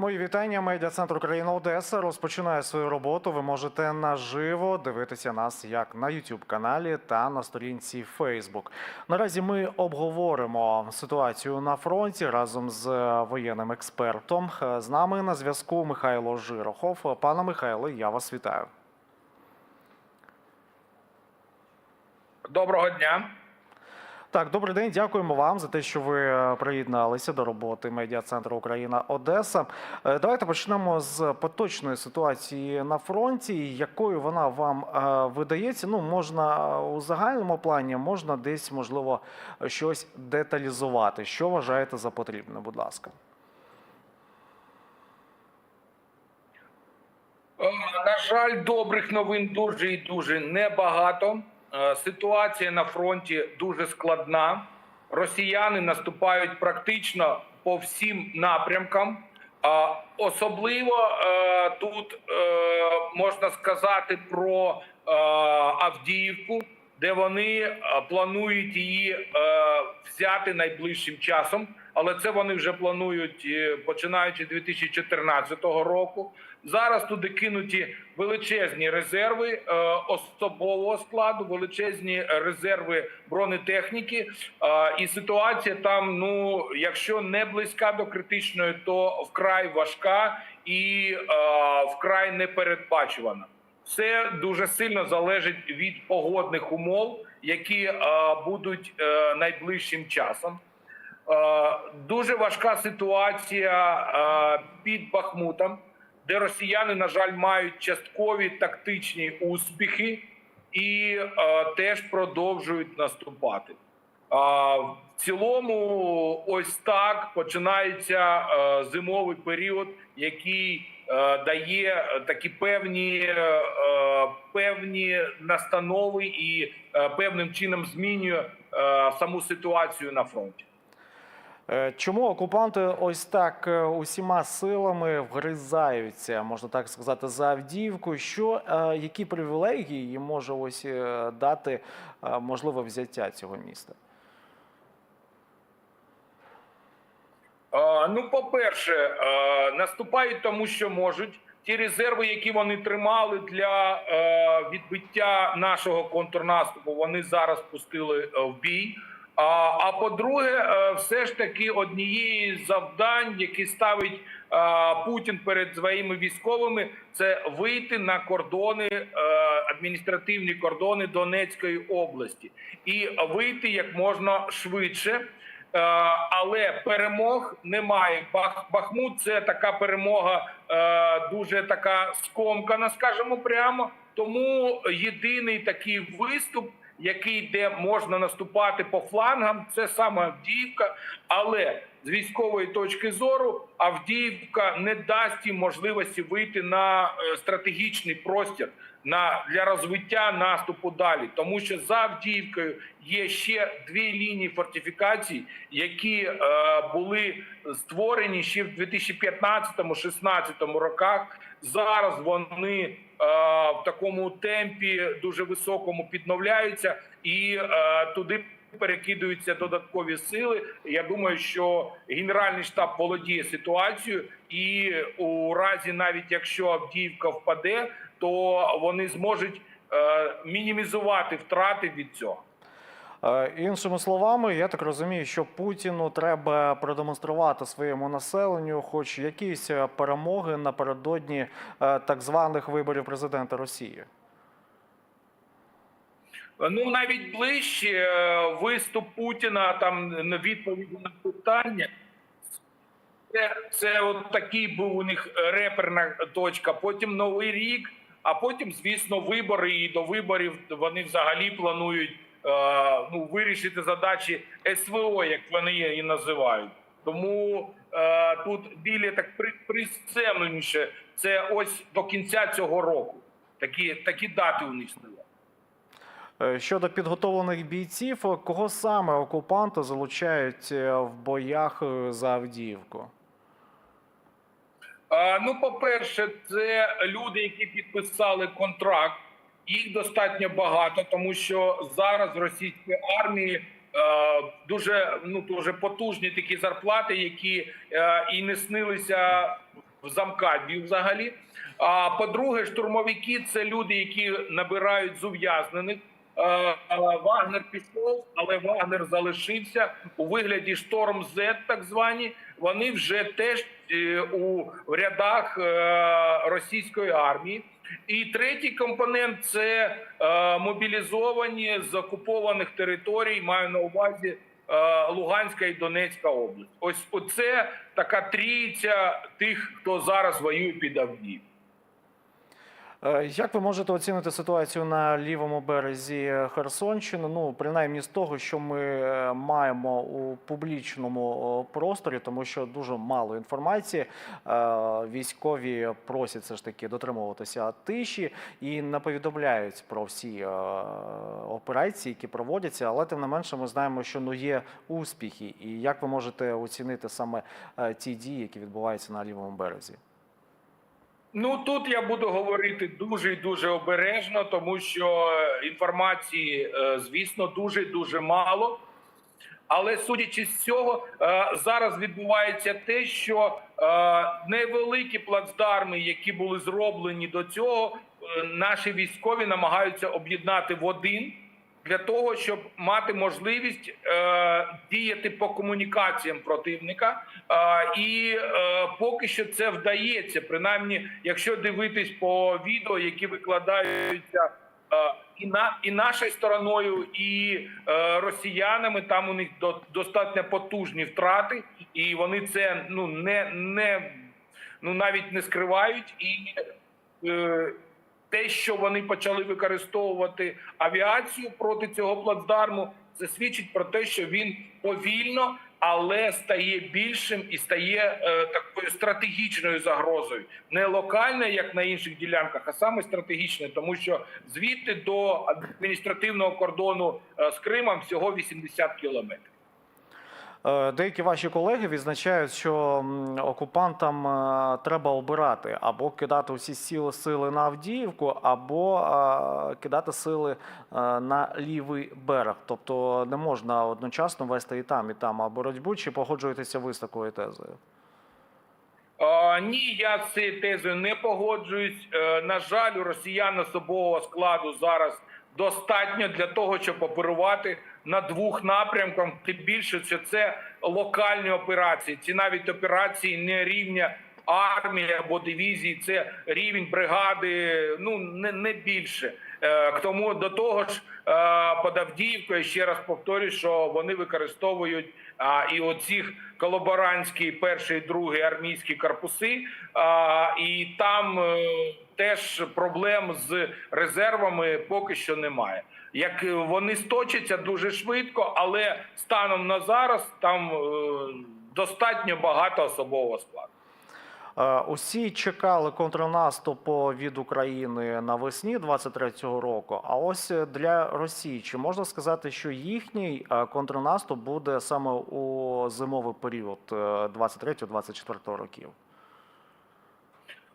Мої вітання. Медіа центр Україна Одеса розпочинає свою роботу. Ви можете наживо дивитися нас як на youtube каналі та на сторінці Facebook. Наразі ми обговоримо ситуацію на фронті разом з воєнним експертом. З нами на зв'язку Михайло Жирохов. Пане Михайло, я вас вітаю. Доброго дня. Так, добрий день. Дякуємо вам за те, що ви е, приєдналися до роботи медіа центру Україна Одеса. Е, Давайте почнемо з поточної ситуації на фронті. Якою вона вам е, видається? Ну можна у загальному плані, можна десь можливо щось деталізувати. Що вважаєте за потрібне? Будь ласка. На жаль, добрих новин дуже і дуже небагато. Е, Ситуація на фронті дуже складна. Росіяни наступають практично по всім напрямкам. А Особливо е, тут е, можна сказати про Авдіївку, де вони е, планують її е, взяти найближчим часом. Але це вони вже планують е, починаючи з 2014 року. Зараз туди кинуті величезні резерви особового складу, величезні резерви бронетехніки. І ситуація там, ну якщо не близька до критичної, то вкрай важка і вкрай непередбачувана. Все дуже сильно залежить від погодних умов, які е, будуть е, найближчим часом. Е, Дуже важка ситуація е, під Бахмутом, де росіяни, на жаль, мають часткові тактичні успіхи і е, теж продовжують наступати. А, В цілому, ось так починається е, зимовий період, який е, дає е, такі певні, е, певні настанови і е, певним чином змінює саму ситуацію на фронті. Чому окупанти ось так усіма силами вгризаються, можна так сказати, за Авдіївку? Що які привілегії їм може ось дати можливе взяття цього міста? Ну, по-перше, наступають тому, що можуть. Ті резерви, які вони тримали для е, відбиття нашого контрнаступу, вони зараз пустили е, в бій. А, по-друге, е, все ж таки однією з завдань, які ставить Путін перед своїми військовими, це вийти на кордони, адміністративні кордони Донецької області і вийти як можна швидше. Е, але перемог немає. Бах Бахмут це така перемога, е, дуже така скомкана, скажімо прямо. Тому єдиний такий виступ, який де можна наступати по флангам, це саме Авдіївка. Але з військової точки зору Авдіївка не дасть їм можливості вийти на е, стратегічний простір на для розвиття наступу далі, тому що за Авдіївкою є ще дві лінії фортифікацій, які е, були створені ще в 2015-16 роках. Зараз вони е, в такому темпі дуже високому підновляються і е, туди. Перекидуються додаткові сили. Я думаю, що генеральний штаб володіє ситуацією, і у разі, навіть якщо Авдіївка впаде, то вони зможуть е, мінімізувати втрати від цього. Е, Іншими словами, я так розумію, що Путіну треба продемонструвати своєму населенню, хоч якісь е, перемоги напередодні так званих виборів президента Росії. Ну навіть ближче виступ Путіна там на відповіді на питання. Це, це от такий був у них реперна точка. Потім новий рік, а потім, звісно, вибори. І до виборів вони взагалі планують е, ну, вирішити задачі СВО, як вони її називають. Тому е, тут білі так при, приземленіше. Це ось до кінця цього року. Такі, такі дати у них стоять. Е, Щодо підготовлених бійців, кого саме окупанти залучають е, в боях за Авдіївку? Ну, по-перше, це люди, які підписали контракт. Їх достатньо багато, тому що зараз в армії е, дуже ну дуже потужні такі зарплати, які е, і не снилися в замкадні взагалі. А по-друге, штурмовики це люди, які набирають з ув'язнених. Е, Вагнер пішов, але Вагнер залишився у вигляді шторм Z, так звані. Вони вже теж у рядах е, російської армії. І третій компонент це е, мобілізовані з окупованих територій. Маю на увазі е, Луганська і Донецька область. Ось оце така трійця тих, хто зараз воює під Авдіївкою. Е, Як ви можете оцінити ситуацію на лівому березі Херсонщини? Ну, принаймні з того, що ми е, маємо у публічному просторі, тому що дуже мало інформації. Е, Військові просять все ж таки дотримуватися тиші і не повідомляють про всі операції, які проводяться. Але тим не менше, ми знаємо, що ну є успіхи. І як ви можете оцінити саме ті дії, які відбуваються на лівому березі? Ну тут я буду говорити дуже і дуже обережно, тому що е, інформації, е, звісно, дуже дуже мало. Але судячи з цього, е, зараз відбувається те, що невеликі плацдарми, які були зроблені до цього, наші військові намагаються об'єднати в один для того, щоб мати можливість е, діяти по комунікаціям противника. Е, і е, поки що це вдається. Принаймні, якщо дивитись по відео, які викладаються. е, І на і нашою стороною, і е, росіянами там у них до, достатньо потужні втрати, і вони це ну не не ну навіть не скривають. І е, те, що вони почали використовувати авіацію проти цього плацдарму, це свідчить про те, що він повільно, але стає більшим і стає е, такою стратегічною загрозою, не локальною, як на інших ділянках, а саме стратегічною, тому що звідти до адміністративного кордону е, з Кримом всього 80 кілометрів. Е, Деякі ваші колеги відзначають, що окупантам е, треба обирати або кидати усі сили на Авдіївку, або е, кидати сили на лівий берег. Тобто не можна одночасно вести і там, і там а боротьбу. Чи погоджуєтеся ви з такою тезою? Е, ні, я з цією тезою не погоджуюсь. На жаль, у росіян особового складу зараз достатньо для того, щоб оперувати на двох напрямках. Тим більше, що це локальні операції. Ці навіть операції не рівня армії або дивізії, це рівень бригади. Ну не, не більше. Е, тому до того ж, е, під Авдіївкою ще раз повторюю, що вони використовують і оцих колаборантські перший, і другий армійські корпуси, а, і там е, теж проблем з резервами поки що немає. Як е, вони сточаться дуже швидко, але станом на зараз там е, достатньо багато особового складу. Е, Усі чекали контрнаступу від України навесні 23-го року. А ось для Росії чи можна сказати, що їхній контрнаступ буде саме у зимовий період е, 23-24 років?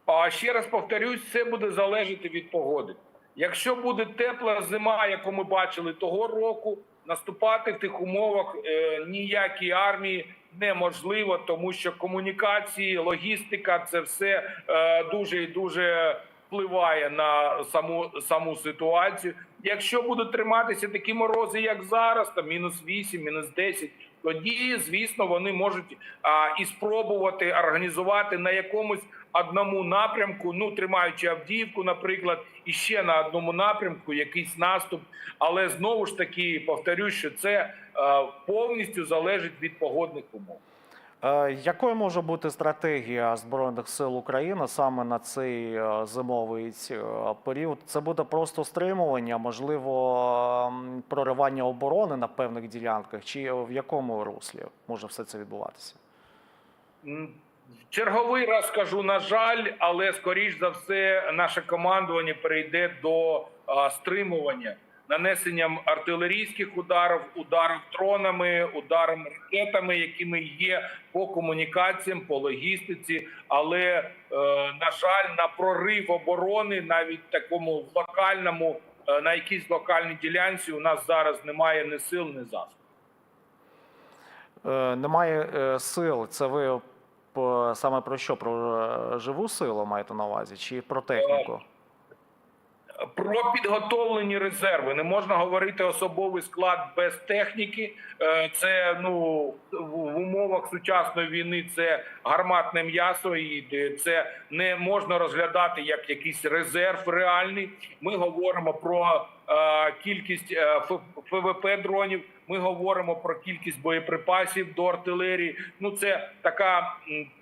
А ще раз повторюсь, все буде залежати від погоди. Якщо буде тепла зима, яку ми бачили того року, наступати в тих умовах е, ніякій армії неможливо, тому що комунікації, логістика це все е, дуже і дуже впливає на саму саму ситуацію. Якщо будуть триматися такі морози, як зараз, там мінус 8, мінус 10, тоді, звісно, вони можуть а, і спробувати організувати на якомусь одному напрямку, ну тримаючи Авдіївку, наприклад, і ще на одному напрямку якийсь наступ. Але знову ж таки повторюю, що це е, повністю залежить від погодних умов. Е, Якою може бути стратегія збройних сил України саме на цей е, зимовий період? Це буде просто стримування, можливо, проривання оборони на певних ділянках, чи в якому руслі може все це відбуватися? Черговий раз скажу, на жаль, але скоріш за все, наше командування перейде до стримування нанесенням артилерійських ударів, ударів дронами, ударами ракетами, якими є по комунікаціям, по логістиці. Але е, на жаль, на прорив оборони, навіть такому локальному, е, на якійсь локальній ділянці, у нас зараз немає ні сил, ні засобів. Е, Немає сил. Це ви саме про що? Про е, живу силу маєте на увазі, чи про техніку? Про підготовлені резерви не можна говорити особовий склад без техніки. Е, Це ну в умовах сучасної війни це гарматне м'ясо, і це не можна розглядати як якийсь резерв реальний. Ми говоримо про е, кількість е, ФВП дронів. Ми говоримо про кількість боєприпасів до артилерії. Ну це така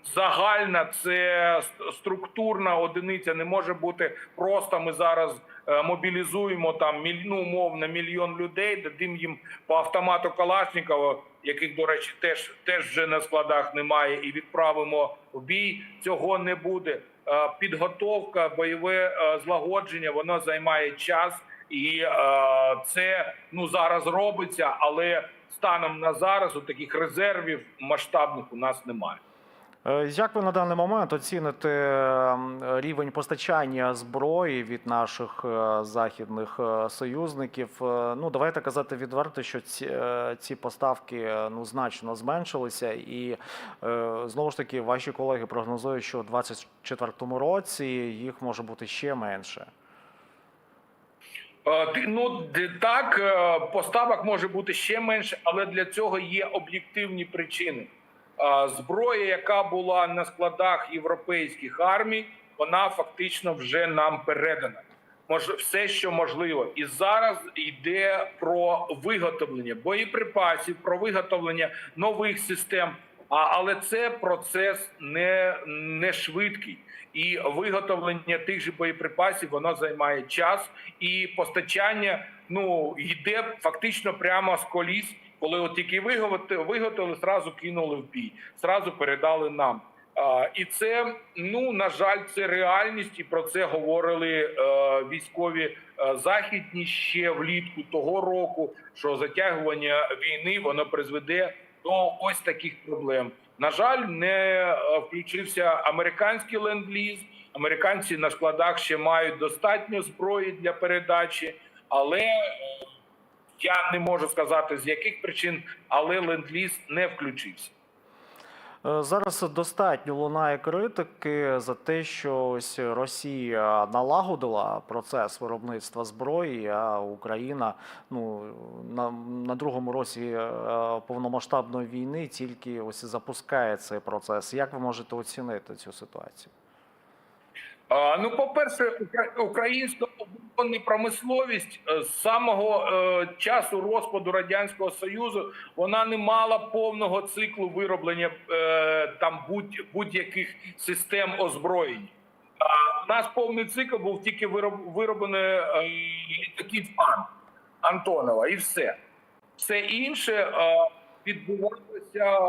загальна, це структурна одиниця. Не може бути просто. Ми зараз е, мобілізуємо там міль, ну, умовно мільйон людей, дадим їм по автомату Калашникова, яких, до речі, теж теж вже на складах немає, і відправимо в бій. Цього не буде. Е, Підготовка, бойове е, злагодження, воно займає час, і е, це ну зараз робиться, але станом на зараз у таких резервів масштабних у нас немає. Е, Як ви на даний момент оціните ем, рівень постачання зброї від наших е, західних е, союзників? Ну давайте казати відверто, що ці, ці поставки ну значно зменшилися, і знову ж таки ваші колеги прогнозують, що у 2024 році їх може бути ще менше. Е, Ну так, е, поставок може бути ще менше, але для цього є об'єктивні причини. Е, Зброя, яка була на складах європейських армій, вона фактично вже нам передана. Може, все, що можливо, і зараз йде про виготовлення боєприпасів, про виготовлення нових систем. Але це процес не, не швидкий. І виготовлення тих же боєприпасів воно займає час, і постачання ну йде фактично прямо з коліс, коли от тільки виготовили, зразу кинули в бій, зразу передали нам. І це ну на жаль, це реальність, і про це говорили е, військові е, західні ще влітку того року. Що затягування війни воно призведе до ось таких проблем. На жаль, не е, включився американський ленд-ліз. Американці на складах ще мають достатньо зброї для передачі, але е, я не можу сказати з яких причин, але ленд-ліз не включився. Е, Зараз достатньо лунає критики за те, що ось Росія налагодила процес виробництва зброї, а Україна ну на, на другому році е, повномасштабної війни тільки ось запускає цей процес. Як ви можете оцінити цю ситуацію? Ну, по-перше, українська оборонна промисловість е, з самого е, часу розпаду радянського союзу вона не мала повного циклу вироблення е, там будь, будь-яких систем озброєнь. У нас повний цикл був тільки вироб, вироблені е, літаки ФАН Антонова, і все. Все інше відбувалося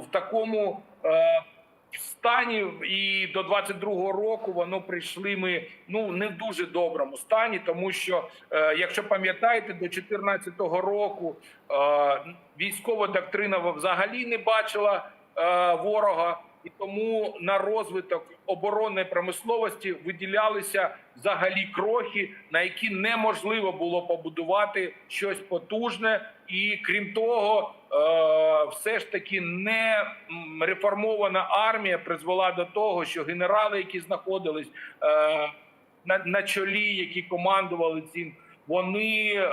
в такому. Стані і до 22-го року воно прийшли ми ну не в дуже доброму стані, тому що е, якщо пам'ятаєте, до 14-го року е, військова доктрина взагалі не бачила е, ворога, і тому на розвиток оборонної промисловості виділялися взагалі крохи, на які неможливо було побудувати щось потужне, і крім того, е, все ж таки не реформована армія призвела до того, що генерали, які знаходились е, на, на чолі, які командували цим. Вони е,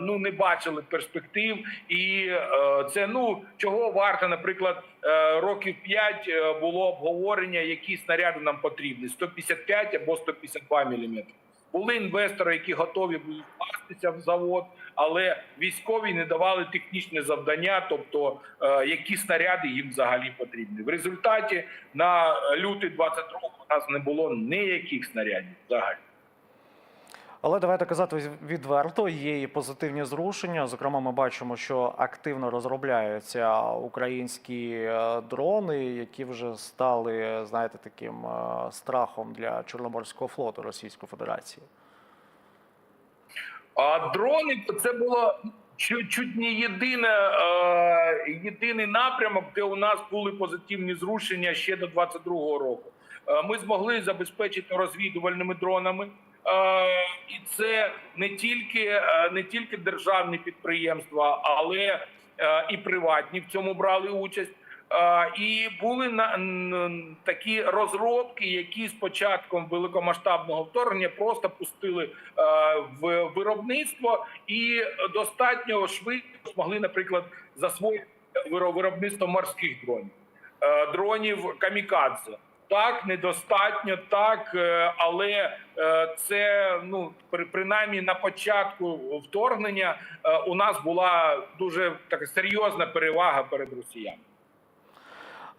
ну не бачили перспектив, і е, це ну чого варто, наприклад, е, років 5 було обговорення, які снаряди нам потрібні: 155 або 152 мм. Були інвестори, які готові були вкластися в завод, але військові не давали технічне завдання, тобто які снаряди їм взагалі потрібні. В результаті на лютий 22 у нас не було ніяких снарядів взагалі. Але давайте казати відверто, є і позитивні зрушення. Зокрема, ми бачимо, що активно розробляються українські е, дрони, які вже стали, знаєте, таким е, страхом для Чорноморського флоту Російської Федерації. А дрони це було чуть, чуть не єдине, е, єдиний напрямок, де у нас були позитивні зрушення ще до 22-го року. Е, ми змогли забезпечити розвідувальними дронами. Е, і це не тільки е, не тільки державні підприємства, але е, і приватні в цьому брали участь. І були на такі розробки, які з початком великомасштабного вторгнення просто пустили в виробництво і достатньо швидко змогли, наприклад, засвоїти виро- виробництво морських дронів, дронів камікадзе. Так, недостатньо, так, е, але е, це ну при- принаймні на початку вторгнення е, у нас була дуже така серйозна перевага перед росіянами.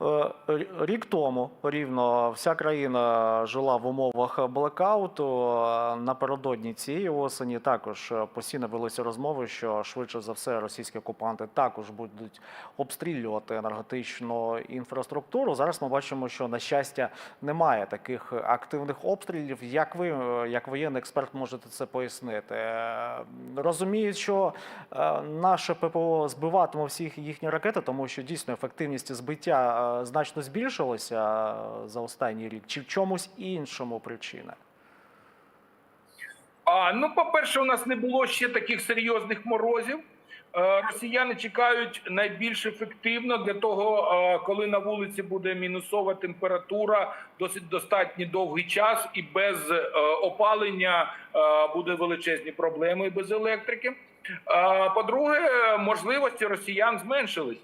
Е, рі- Рік тому рівно вся країна жила в умовах блекауту. Е, Напередодні цієї осені також е, постійно велися розмови, що швидше за все російські окупанти також будуть обстрілювати енергетичну інфраструктуру. Зараз ми бачимо, що на щастя немає таких активних обстрілів. Як ви, як воєнний експерт, можете це пояснити? Розуміють, що наше ППО збиватиме всі їхні ракети, тому що дійсно ефективність збиття значно збільшилася е, за останній рік, чи в чомусь іншому причина? А ну, по-перше, у нас не було ще таких серйозних морозів. Е, Росіяни чекають найбільш ефективно для того, е, коли на вулиці буде мінусова температура, досить достатньо довгий час, і без е, опалення буде величезні проблеми без електрики. По-друге, можливості росіян зменшились.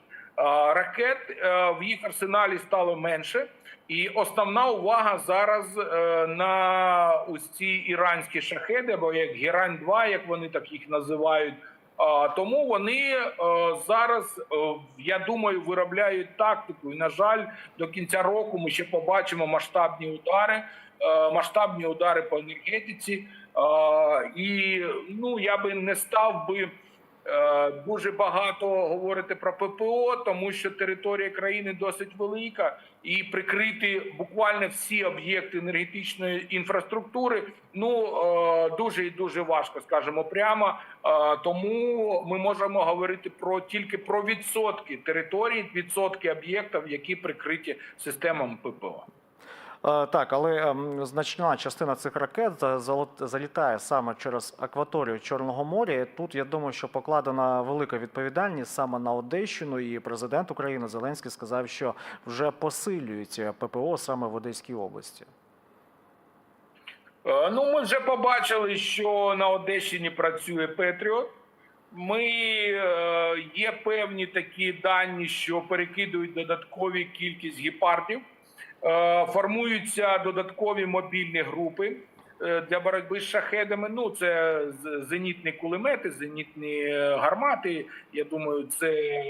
Ракет е, в їх арсеналі стало менше. І основна увага зараз е, на ось ці іранські шахеди, або як Герань 2 як вони так їх називають. Тому вони е, зараз, я думаю, виробляють тактику. І на жаль, до кінця року ми ще побачимо масштабні удари, масштабні удари по енергетиці. І ну я би не став би. Е, Дуже багато говорити про ППО, тому що територія країни досить велика, і прикрити буквально всі об'єкти енергетичної інфраструктури ну е, дуже і дуже важко, скажімо прямо. Е, Тому ми можемо говорити про тільки про відсотки територій, відсотки об'єктів, які прикриті системами ППО. Е, Так, але ем, значна частина цих ракет залітає саме через акваторію Чорного моря. Тут я думаю, що покладена велика відповідальність саме на Одещину. І президент України Зеленський сказав, що вже посилюється ППО саме в Одеській області. Е, Ну, ми вже побачили, що на Одещині працює Петріот. Ми е, є певні такі дані, що перекидують додаткові кількість гепардів, е, формуються додаткові мобільні групи е, для боротьби з шахедами. Ну, це зенітні кулемети, зенітні е, гармати. Я думаю, це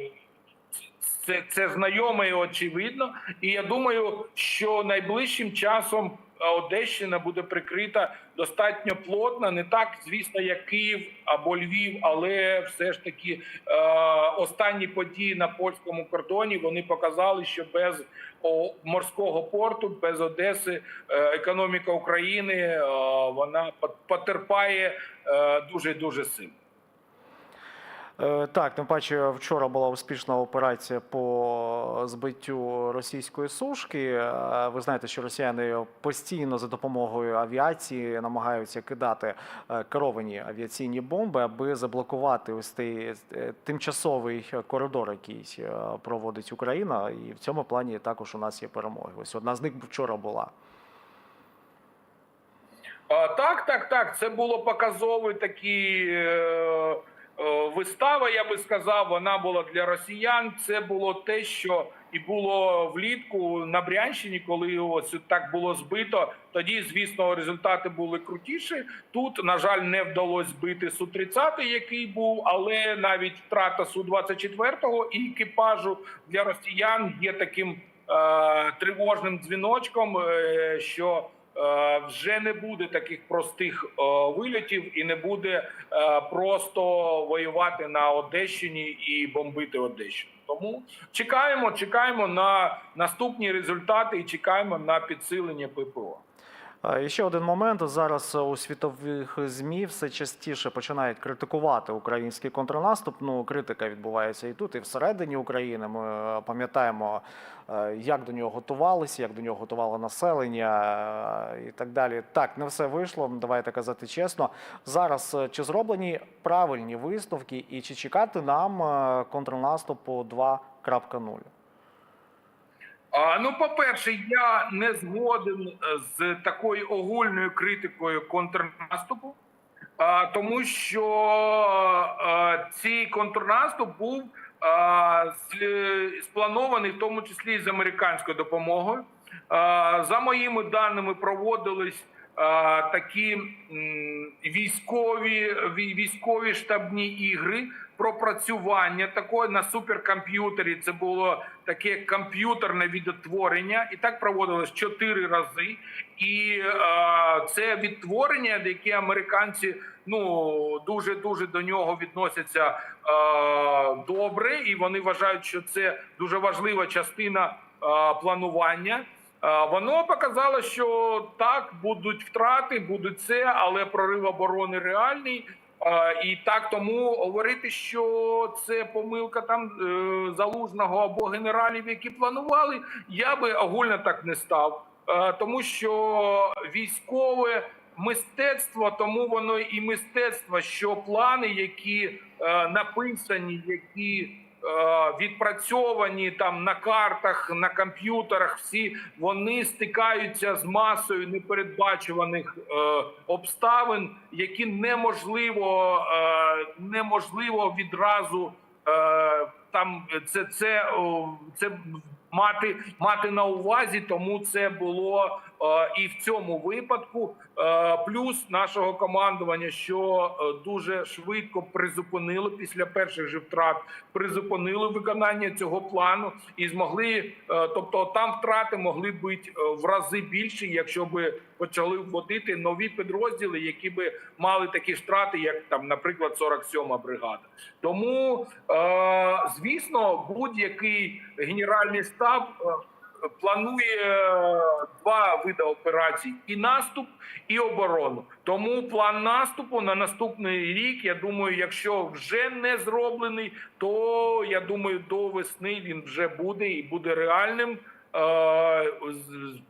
це, це знайоме і очевидно. І я думаю, що найближчим часом е, Одещина буде прикрита достатньо плотно, не так, звісно, як Київ або Львів, але все ж таки е, останні події на польському кордоні вони показали, що без морського порту, без Одеси, е, економіка України е, вона потерпає дуже дуже сильно. Е, Так, тим паче вчора була успішна операція по збиттю російської сушки. Е, Ви знаєте, що росіяни постійно за допомогою авіації намагаються кидати е, керовані авіаційні бомби, аби заблокувати ось цей тимчасовий коридор, який проводить Україна. І в цьому плані також у нас є перемоги. Ось одна з них вчора була. Так, так, так. Це було показовий такий вистава. Я би сказав, вона була для росіян. Це було те, що і було влітку на Брянщині, коли ось так було збито. Тоді, звісно, результати були крутіші. Тут, на жаль, не вдалося збити су 30 який був, але навіть втрата су 24 і екіпажу для росіян є таким е, тривожним дзвіночком, е, що е, вже не буде таких простих е, вильотів і не буде е, просто воювати на Одещині і бомбити Одещину. Тому чекаємо, чекаємо на наступні результати і чекаємо на підсилення ППО. І ще один момент. Зараз у світових ЗМІ все частіше починають критикувати український контрнаступ. Ну, критика відбувається і тут, і всередині України. Ми е, пам'ятаємо, е, як до нього готувалися, як до нього готувало населення е, і так далі. Так, не все вийшло. Давайте казати чесно. Зараз е, чи зроблені правильні висновки, і чи чекати нам е, контрнаступу 2.0? Ну, по-перше, я не згоден е, з такою огульною критикою контрнаступу, тому що е, цей контрнаступ був а, спланований, в тому числі і з американською допомогою. За моїми даними, проводились такі військові військові штабні ігри. Пропрацювання такої на суперкомп'ютері це було таке комп'ютерне відтворення, і так проводилось чотири рази. І е, це відтворення, яке американці ну дуже дуже до нього відносяться е, добре, і вони вважають, що це дуже важлива частина е, планування. Е, Воно показало, що так будуть втрати, будуть це, але прорив оборони реальний. Е, І так тому говорити, що це помилка там е, залужного або генералів, які планували, я би огульно так не став, тому що військове мистецтво, тому воно і мистецтво, що плани, які написані, які відпрацьовані там на картах, на комп'ютерах, всі вони стикаються з масою непередбачуваних е, обставин, які неможливо, е, неможливо відразу е, там це, це, це мати, мати на увазі, тому це було е, і в цьому випадку. Е, плюс нашого командування, що е, дуже швидко призупинило після перших же втрат, призупинили виконання цього плану і змогли. е, тобто там втрати могли бути е, в рази більші, якщо би почали вводити нові підрозділи, які би мали такі втрати, як там, наприклад, 47-ма бригада. Тому, е, звісно, будь-який генеральний штаб. Планує е, два види операцій: і наступ, і оборону. Тому план наступу на наступний рік. Я думаю, якщо вже не зроблений, то я думаю, до весни він вже буде і буде реальним. Е,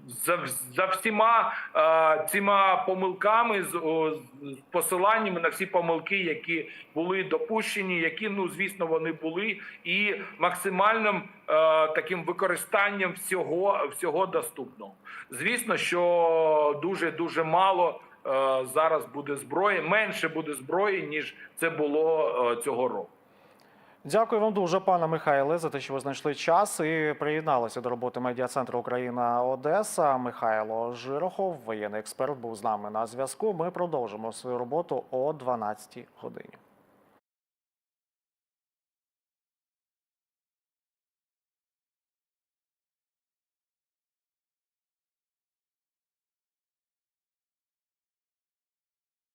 За, за всіма е, цими помилками, з, з посиланнями на всі помилки, які були допущені, які ну звісно вони були, і максимальним е, таким використанням всього, всього доступного. Звісно, що дуже дуже мало зараз буде зброї, менше буде зброї ніж це було цього року. Дякую вам дуже, пане Михайле, за те, що ви знайшли час і приєдналися до роботи медіа центру Україна Одеса. Михайло Жирохов, воєнний експерт, був з нами на зв'язку. Ми продовжимо свою роботу о 12 годині.